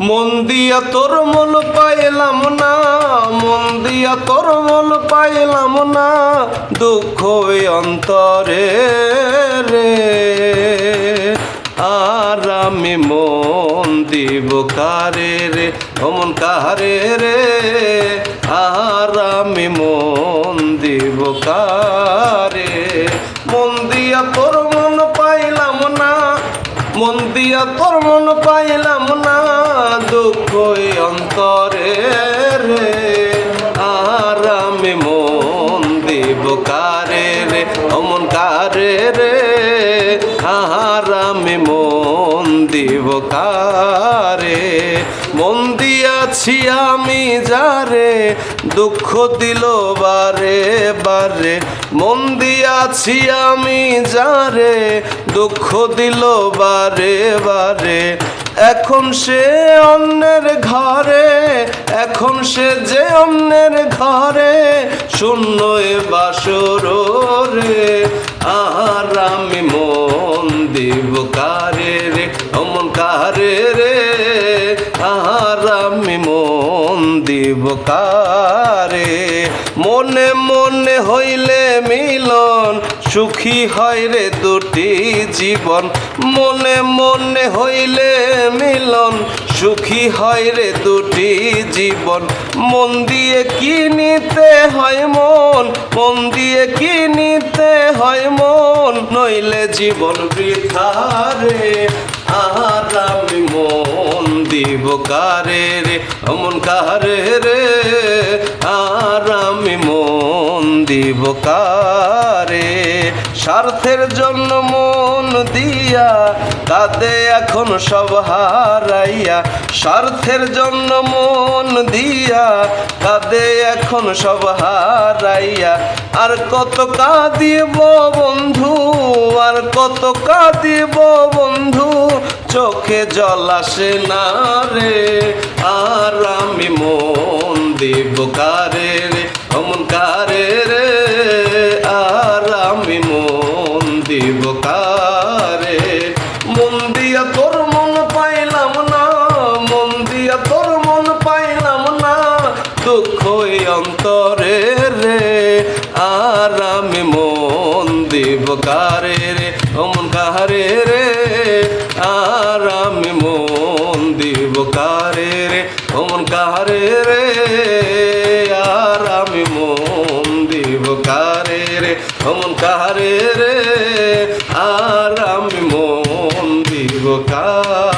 মন দিয়া তোর মন পাইলাম না, মন তোর মন পাইলাম না, দুঃখ অন্তরে রে। আর আমি মন দিব কারে রে অমন কারে রে? আর আমি মন দিব কারে মন তোর দিয়া তোর মন পাইলাম না দুঃখ অন্তরে রে। আর আমি মন দিব কারে রে, অমন কারে রে। আর আমি মন দিব কারে। মন দিয়াছি আমি যারে, দুঃখ দিল বারে বারে। মন দিয়াছি আমি যারে, দুঃখ দিল বারে বারে। এখন সে অন্যের ঘরে, এখন সে যে অন্যের ঘরে শূন্য বাসর রে আর আমি মন দিব কারে রে অমন কারে রে আর আমি মন দিব কারে? মনে মনে হইলে মিলন, সুখী হয় রে দুটি জীবন। মনে মনে হইলে মিলন, সুখী হয় রে দুটি জীবন। মন দিয়ে কি নিতে হয় মন? মন দিয়ে কি নিতে হয় মন? নইলে জীবন বৃথা রে। দিব কারে রে? অমন কারে রে? আর আমি মন দিব কারে স্বার্থের জন্য মন দিয়া কাঁদে এখন সব হারাইয়া। স্বার্থের জন্য মন দিয়া কাঁদে এখন সব হারাইয়া। আর কত কাঁদিব বন্ধু, আর কত কাঁদিব বন্ধু, চোখে জল আসে না রে। আর আমি মন দিব কারে অন্তরে রে, আর আমি মন দেব কারে রে? অমন কাহারে রে, আর আমি মন দেব কারে রে? অমন কাহারে রে, আর আমি মন দেব কারে রে? অমন কাহারে রে, আর আমি মন দিব কার